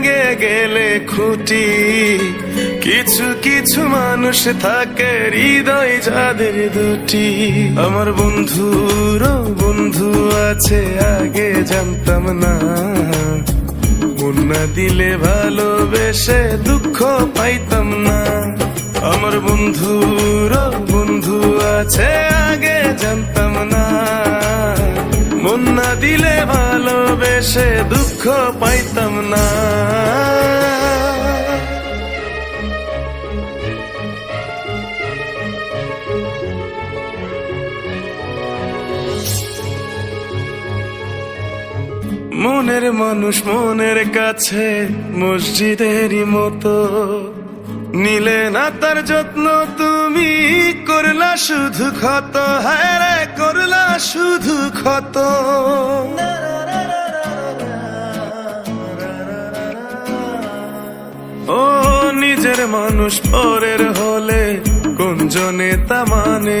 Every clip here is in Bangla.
ভেঙে গেলে খুঁটি। কিছু কিছু মানুষ থাকে হৃদয় যাদের দুটি। আমার বন্ধুর বন্ধু আছে, আগে জানতাম না। না দিলে ভালোবেসে দুঃখ পাইতাম না। আমার বন্ধুর বন্ধু আছে, আগে জানতাম না। মন না দিলে ভালোবেসে দুঃখ পাইতাম না। মনের মানুষ মনের কাছে, মসজিদেরই মতো। নিলে না তার যত্ন তুমি, করলা শুধু ক্ষত হ্যাঁ করলা শুধু ক্ষত। ও নিজের মানুষ পরের হলে, কোন জনে তা মানে?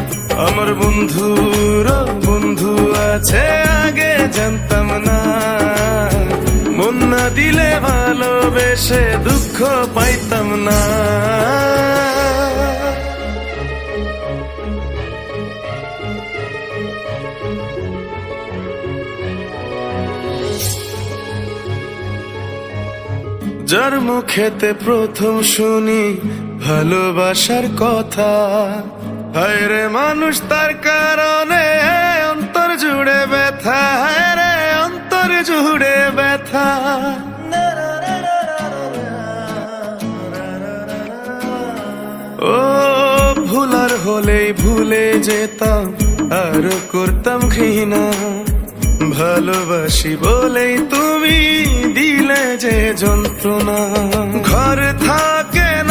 আমার বন্ধুর বন্ধু আছে, আগে জানতাম না। মন না দিলে ভালোবেসে দুঃখ পাইতাম না। যার মুখেতে প্রথম শুনি ভালোবাসার কথা হায় রে মানুষ, তার কারণে অন্তর জুড়ে ব্যথা। হায় রে অন্তর জুড়ে ব্যথা। ও ভুলার হলেই ভুলে যেতাম, আর করতাম ঘৃণা। ভালোবাসি বলেই তুমি দিলে যে যন্ত্রণা। ঘর থাকে না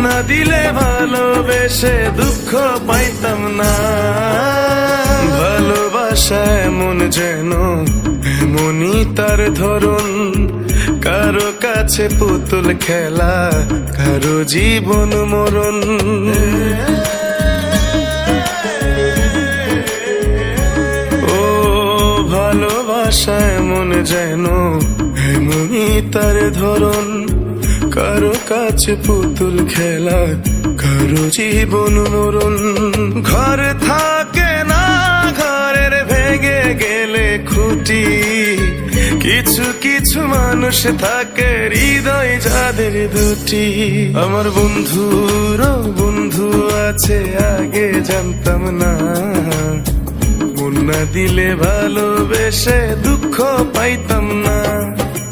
না দিলে ভালোবেসে দুঃখ পাইতাম না। ভালোবাসা এমন যেন, এমনই তার ধরুন। কারও কাছে পুতুল খেলা, কারও জীবন মরণ। ও, ভালোবাসা এমন যেন, এমনই তার ধরন। কারও কাছে পুতুল খেলা, কারও জীবন মরণ। ঘর থাকে না, ঘরের ভেঙে গেলে খুঁটি। কিছু কিছু মানুষ থাকে, হৃদয় যাদের দুটি। আমার বন্ধুর বন্ধু আছে, আগে জানতাম না। না দিলে ভালোবেসে দুঃখ পাইতাম না।